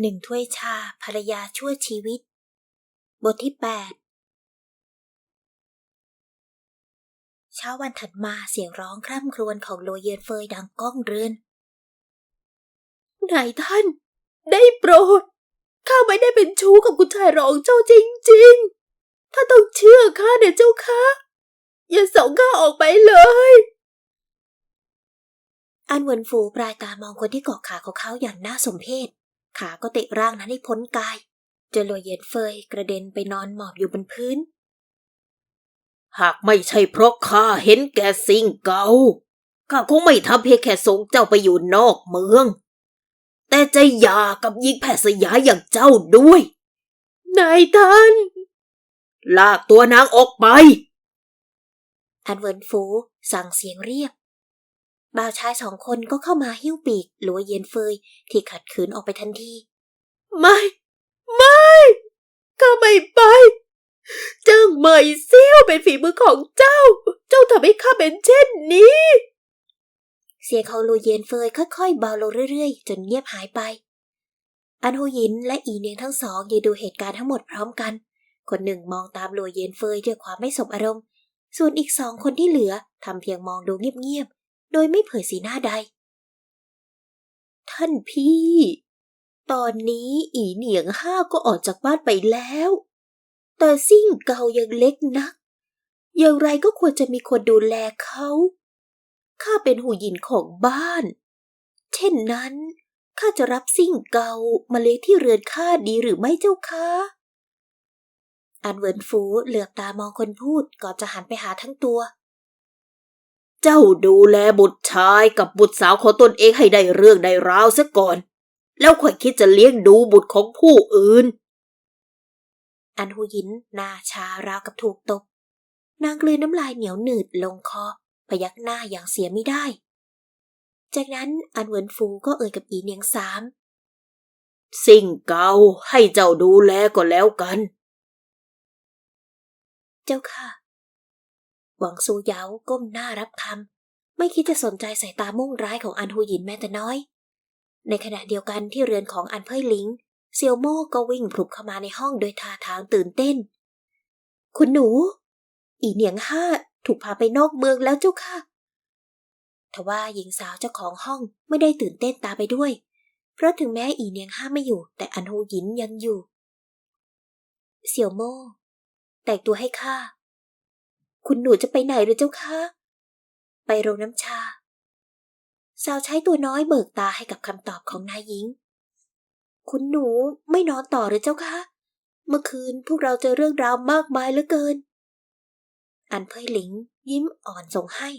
หนึ่งถ้วยชาภรรยาชั่วชีวิต บทที่แปดเช้าวันถัดมาเสียงร้องคร่ำครวญของโลเยนเฟยดังก้องเรือนนายท่าน ได้โปรด ข้าไม่ได้เป็นชู้กับคุณชายรองเจ้าจริงๆ ถ้าต้องเชื่อข้าเดี๋ยวเจ้าค่ะอย่าส่งข้าออกไปเลย อันเหวินฟูปลายตามองคนที่เกาะขาของเขาอย่างน่าสมเพช ขาก็เตะร่างนั้นให้พ้นกายเจอโลเยนเฟยกระเด็นไปนอนหมอบอยู่บนพื้น หากไม่ใช่เพราะข้าเห็นแก่สิ่งเก่าข้าคงไม่ทำเพียงแค่ส่งเจ้าไปอยู่นอกเมือง แต่จะหย่ากับหญิงแพทย์สยาอย่างเจ้าด้วย นายท่าน ลากตัวนางออกไป อันเหวินฟูสั่งเสียงเรียก บ่าวชายสองคนก็เข้ามาหิ้วปีกหลัวเย็นเฟยที่ขัดขืนออกไปทันที ไม่ ไม่ข้าไม่ไป เจ้าเหมยเซี่ยวเป็นฝีมือของเจ้า เจ้าทำให้ข้าเป็นเช่นนี้ เสียงของลูเย็นเฟยค่อยๆเบาลงเรื่อยๆ จนเงียบหายไป อันโฮยินและอีเนียงทั้งสองยืนดูเหตุการณ์ทั้งหมดพร้อมกัน คนหนึ่งมองตามลัวเย็นเฟยด้วยความไม่สบอารมณ์ ส่วนอีกสองคนที่เหลือทำเพียงมองดูเงียบๆ โดยไม่เผยสีหน้าใด ท่านพี่ ตอนนี้อีเหนียงห้าก็ออกจากบ้านไปแล้ว แต่ซิ่งเกายังเล็กนัก อย่างไรก็ควรจะมีคนดูแลเขาข้าเป็นหูหยินของบ้าน เช่นนั้น ข้าจะรับซิ่งเกามาเลี้ยงที่เรือนข้าดีหรือไม่เจ้าคะ อันเวินฟูเหลือบตามองคนพูดก่อนจะหันไปหาทั้งตัว เจ้าดูแลบุตรชายกับบุตรสาวของตนเองให้ได้เรื่องได้ราวซะก่อน แล้วค่อยคิดจะเลี้ยงดูบุตรของผู้อื่น อันหูหยินหน้าชาราวกับถูกตบ นางกลืนน้ำลายเหนียวหนืดลงคอ พยักหน้าอย่างเสียไม่ได้ จากนั้นอันเหวินฟูก็เอ่ยกับอีเนียงสาม สิ่งเก่าให้เจ้าดูแลก็แล้วกัน เจ้าค่ะ หวังซูเยาก้มหน้ารับคำไม่คิดจะสนใจสายตามุ่งร้ายของอันหูหยินแม้แต่น้อย ในขณะเดียวกันที่เรือนของอันเพ่ยหลิงเซียวโม่ก็วิ่งพลุบเข้ามาในห้องโดยท่าทางตื่นเต้น คุณหนู อีเหนียงห้าถูกพาไปนอกเมืองแล้วเจ้าค่ะทว่าหญิงสาวเจ้าของห้องไม่ได้ตื่นเต้นตาไปด้วย เพราะถึงแม้อีเหนียงห้าไม่อยู่ แต่อันหูยินยังอยู่ เสี่ยวโม่ แต่งตัวให้ข้า คุณหนูจะไปไหนหรือเจ้าคะไปโรงน้ำชา สาวใช้ตัวน้อยเบิกตาให้กับคำตอบของนายหญิง คุณหนูไม่นอนต่อหรือเจ้าคะ เมื่อคืนพวกเราเจอเรื่องราวมากมายเหลือเกิน อันเพยหลิง ยิ้มอ่อนส่งให้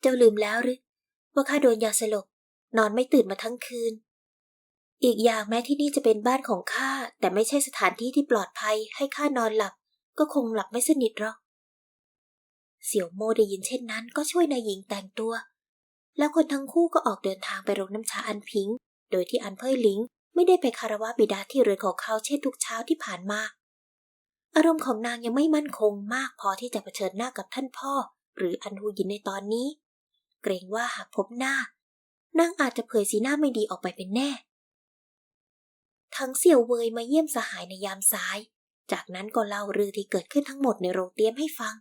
เจ้าลืมแล้วหรือว่าข้าโดนยาสลบนอนไม่ตื่นมาทั้งคืน อีกอย่างแม้ที่นี่จะเป็นบ้านของข้าแต่ไม่ใช่สถานที่ที่ปลอดภัยให้ข้านอนหลับ ก็คงหลับไม่สนิทหรอก เสี่ยวโมได้ยินเช่นนั้นก็ช่วยนายหญิงแต่งตัว แล้วคนทั้งคู่ก็ออกเดินทางไปโรงน้ำชาอันพิง โดยที่อันเพ่ยหลิงไม่ได้ไปคารวะบิดาที่เรือนของเขาเช่นทุกเช้าที่ผ่านมา อารมณ์ของนางยังไม่มั่นคงมากพอที่จะเผชิญหน้ากับท่านพ่อ หรืออันฮูยินในตอนนี้ เกรงว่าหากพบหน้านางอาจจะเผยสีหน้าไม่ดีออกไปเป็นแน่ ทั้งเสี่ยวเวยมาเยี่ยมสหายในยามสาย จากนั้นก็เล่าเรื่องที่เกิดขึ้นทั้งหมดในโรงเตรียมให้ฟัง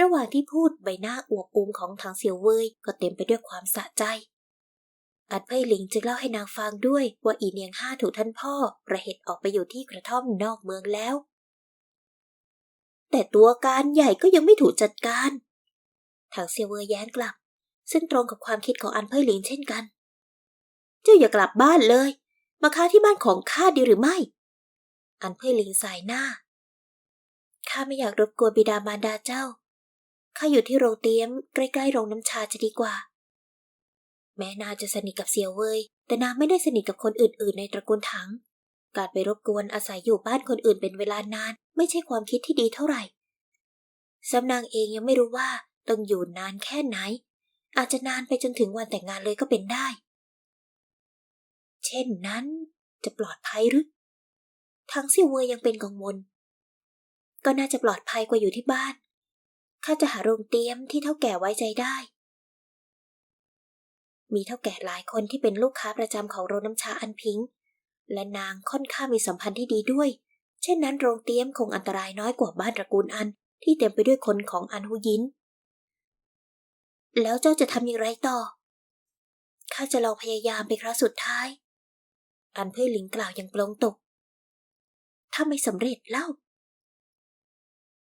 ระหว่างที่พูดใบหน้าอวบอูมของทางเสียวเวยก็เต็มไปด้วยความสะใจ อัดเพ่ยหลิงจึงเล่าให้นางฟังด้วยว่าอีเนียงห้าถูกท่านพ่อประเหตุออกไปอยู่ที่กระท่อมนอกเมืองแล้ว แต่ตัวการใหญ่ก็ยังไม่ถูกจัดการ ทางเซียวเวอร์แย้งกลับ ซึ่งตรงกับความคิดของอันเพ่ยหลิงเช่นกัน เจ้าอย่ากลับบ้านเลย มาค้าที่บ้านของข้าดีหรือไม่ อันเพ่ยหลิงสายหน้า ข้าไม่อยากรบกวนบิดามารดาเจ้า ข้าอยู่ที่โรงเตรียมใกล้ๆโรงน้ำชาจะดีกว่า แม้นาจะสนิทกับเซียวเวยแต่นางไม่ได้สนิทกับคนอื่นๆ ในตระกูลถัง การไปรบกวนอาศัยอยู่บ้านคนอื่นเป็นเวลานาน ไม่ใช่ความคิดที่ดีเท่าไหร่สำนางเองยังไม่รู้ว่าต้องอยู่นานแค่ไหน อาจจะนานไปจนถึงวันแต่งงานเลยก็เป็นได้ เช่นนั้นจะปลอดภัยหรือ ทางเซียวเวยยังเป็นกังวล ก็น่าจะปลอดภัยกว่าอยู่ที่บ้าน ข้าจะหาโรงเตรียมที่เท่าแก่ไว้ใจได้ มีเท่าแก่หลายคนที่เป็นลูกค้าประจำของโรงน้ำชาอันพิงค์และนางค่อนข้างมีสัมพันธ์ที่ดีด้วย เช่นนั้นโรงเตี้ยมคงอันตรายน้อยกว่าบ้านตระกูลอันที่เต็มไปด้วยคนของอันหูยิน แล้วเจ้าจะทำอย่างไรต่อ ข้าจะลองพยายามเป็นครั้งสุดท้าย อันเพื่อหลิงกล่าวอย่างปลงตก ถ้าไม่สำเร็จเล่า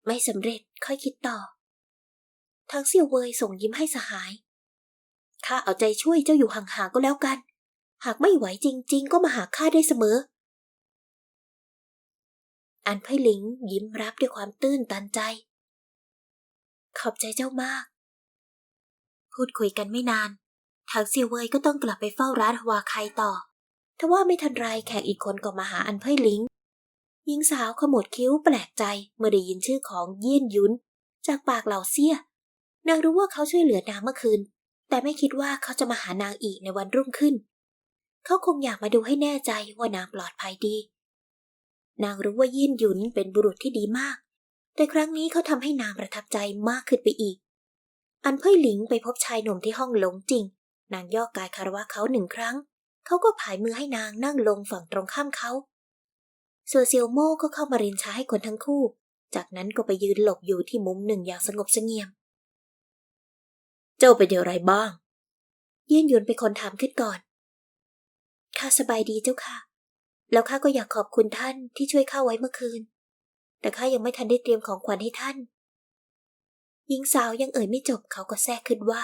ไม่สำเร็จค่อยคิดต่อ ทางเสี่ยวเวยส่งยิ้มให้สหาย ข้าเอาใจช่วยเจ้าอยู่ห่างๆก็แล้วกัน หากไม่ไหวจริง ๆ ก็มาหาข้าได้เสมอ อันไพหลิงยิ้มรับด้วยความตื้นตันใจ ขอบใจเจ้ามาก พูดคุยกันไม่นาน ทางเซียวเวยก็ต้องกลับไปเฝ้าร้านฮวาไคต่อทว่าไม่ทันไรแขกอีกคนก็มาหาอันไพหลิง หญิงสาวขมวดคิ้วแปลกใจเมื่อได้ยินชื่อของเยี่ยนยุนจากปากเหล่าเซี่ยนางรู้ว่าเขาช่วยเหลือนางเมื่อคืน แต่ไม่คิดว่าเขาจะมาหานางอีกในวันรุ่งขึ้น เขาคงอยากมาดูให้แน่ใจว่านางปลอดภัยดี นางรู้ว่ายี่นหยุนเป็นบุรุษที่ดีมาก แต่ครั้งนี้เขาทำให้นางประทับใจมากขึ้นไปอีก อันเพ่ยหลิงไปพบชายหนุ่มที่ห้องหลงจริง นางย่อกายคารวะเขาหนึ่งครั้ง เขาก็ผายมือให้นางนั่งลงฝั่งตรงข้ามเขา ส่วนเซียวโม่ก็เข้ามาเรียนช้าให้คนทั้งคู่ จากนั้นก็ไปยืนหลบอยู่ที่มุมหนึ่งอย่างสงบเสงี่ยม เจ้าเป็นอย่างไรบ้าง เยื่ยนหยุนเป็นคนถามขึ้นก่อน ข้าสบายดีเจ้าค่ะ แล้วข้าก็อยากขอบคุณท่านที่ช่วยข้าไว้เมื่อคืน แต่ข้ายังไม่ทันได้เตรียมของขวัญให้ท่าน หญิงสาวยังเอ่ยไม่จบเขาก็แทรกขึ้นว่า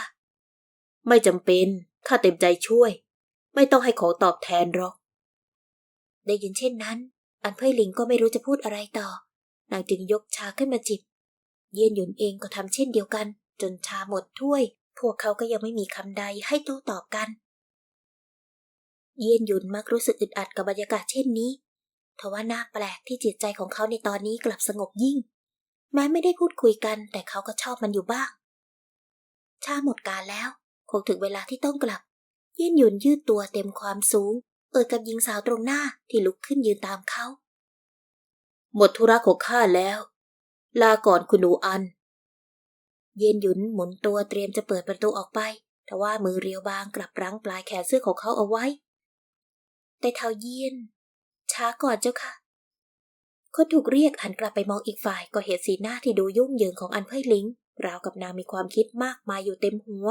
ไม่จำเป็นข้าเต็มใจช่วย ไม่ต้องให้ของตอบแทนหรอกได้ยินเช่นนั้น อันเพ่ยหลิงก็ไม่รู้จะพูดอะไรต่อ นางจึงยกชาขึ้นมาจิบ เยี่ยนหยุนเองก็ทำเช่นเดียวกัน จนชาหมดถ้วย พวกเขาก็ยังไม่มีคำใดให้โต้ตอบกัน เยี่ยนหยุนมักรู้สึกอึดอัดกับบรรยากาศเช่นนี้ทว่าน่าแปลกที่จิตใจของเขาในตอนนี้กลับสงบยิ่ง แม้ไม่ได้พูดคุยกัน แต่เขาก็ชอบมันอยู่บ้าง ชาหมดการแล้ว คงถึงเวลาที่ต้องกลับ เยี่ยนหยุนยืดตัวเต็มความสูง เอ่ยกับหญิงสาวตรงหน้าที่ลุกขึ้นยืนตามเขา หมดธุระของข้าแล้ว ลาก่อนคุณหนูอัน เย็นหยุนหมุนตัวเตรียมจะเปิดประตูออกไปทว่ามือเรียวบางกลับรั้งปลายแขนเสื้อของเขาเอาไว้ แต่เท้าเยียน ช้าก่อนเจ้าค่ะ คนถูกเรียกหันกลับไปมองอีกฝ่ายก็เห็นสีหน้าที่ดูยุ่งเหยิงของอันเพ่ยลิงราวกับนางมีความคิดมากมายอยู่เต็มหัว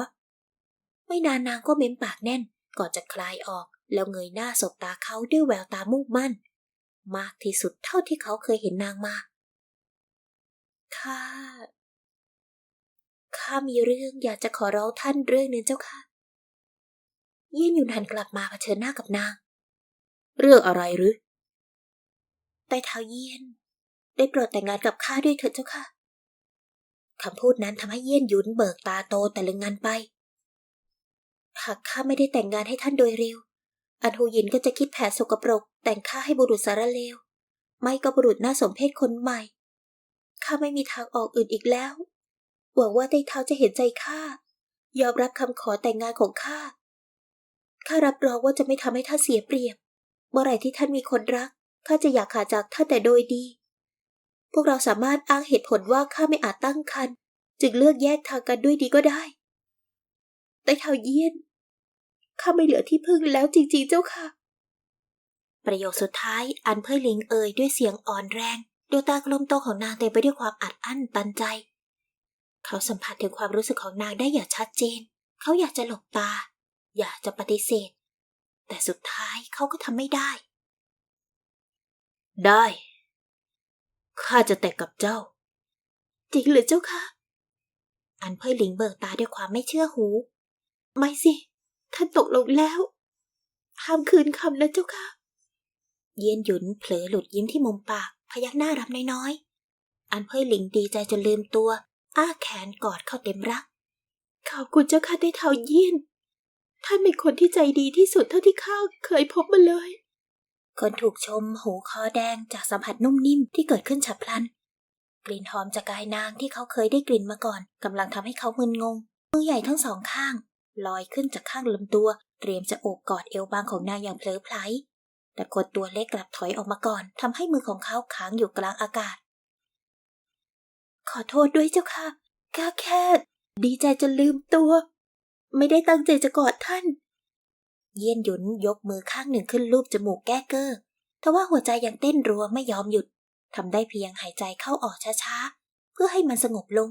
ไม่นานนางก็เม้มปากแน่นก่อนจะคลายออก แล้วเงยหน้าสบตาเขาด้วยแววตามุ่งมั่น มากที่สุดเท่าที่เขาเคยเห็นนางมา ข้า ข้ามีเรื่องอยากจะขอร้องท่านเรื่องหนึงเจ้าค่ะเยี่ยนหยุนหันกลับมาเผชิญหน้ากับนาง เรื่องอะไรหรือไต้เท้าเยี่ยน ได้โปรดแต่งงานกับข้าด้วยเถิดเจ้าค่ะคำพูดนั้นทำให้เยี่ยนหยุนเบิกตาโตแต่ลึงงานไป หากข้าไม่ได้แต่งงานให้ท่านโดยเร็ว อันหูยินก็จะคิดแผนสกปรก แต่งข้าให้บุรุษสารเลว ไม่ก็บุรุษน่าสมเพชคนใหม่ ข้าไม่มีทางออกอื่นอีกแล้ว หวังว่าไต้เท้าจะเห็นใจข้า ยอมรับคำขอแต่งงานของข้า ข้ารับรองว่าจะไม่ทำให้ท่านเสียเปรียบ เมื่อไหร่ที่ท่านมีคนรัก ข้าจะอยากขาดจากท่านแต่โดยดี พวกเราสามารถอ้างเหตุผลว่าข้าไม่อาจตั้งครรภ์จึงเลือกแยกทางกันด้วยดีก็ได้ ไต้เท้าเยี่ยน ข้าไม่เหลือที่พึ่งแล้วจริงๆเจ้าค่ะ ประโยคสุดท้ายอันเพ่ยหลิงเอ่ยด้วยเสียงอ่อนแรง ดวงตากลมโตของนางเต็มไปด้วยความอัดอั้นตันใจ เขาสัมผัสถึงความรู้สึกของนางได้อย่างชัดเจน เขาอยากจะหลบตา อยากจะปฏิเสธ แต่สุดท้ายเขาก็ทำไม่ได้ ได้ข้าจะแต่งกับเจ้า จริงหรือเจ้าคะอันเพ่ยหลิงเบิกตาด้วยความไม่เชื่อหู ไม่สิ ท่านตกลงแล้ว ห้ามคืนคำนะเจ้าค่ะ เยียนหยุนเผลอหลุดยิ้มที่มุมปาก พยักหน้ารับน้อยๆ อันเพ่ยหลิงดีใจจนลืมตัว อ้าแขนกอดเข้าเต็มรัก ขอบคุณเจ้าค่ะได้เท่าเยียน ท่านเป็นคนที่ใจดีที่สุดเท่าที่ข้าเคยพบมาเลย คนถูกชมหูคอแดงจากสัมผัสนุ่มนิ่มที่เกิดขึ้นฉับพลัน กลิ่นหอมจากกายนางที่เขาเคยได้กลิ่นมาก่อนกำลังทำให้เขามึนงงมือใหญ่ทั้งสองข้าง ลอยขึ้นจากข้างลำตัว เตรียมจะโอบกอดเอวบางของนางอย่างเพลอไพลแต่คนตัวเล็กกลับถอยออกมาก่อนทำให้มือของเขาค้างอยู่กลางอากาศ ขอโทษด้วยเจ้าค่ะข้าแค่ ดีใจจนลืมตัว ไม่ได้ตั้งใจจะกอดท่าน เยี่ยนหยุนยกมือข้างหนึ่งขึ้นลูบจมูกแก้เกอ้อทว่าหัวใจยังเต้นรัวไม่ยอมหยุดทำได้เพียงหายใจเข้าออกช้าๆ เพื่อให้มันสงบลง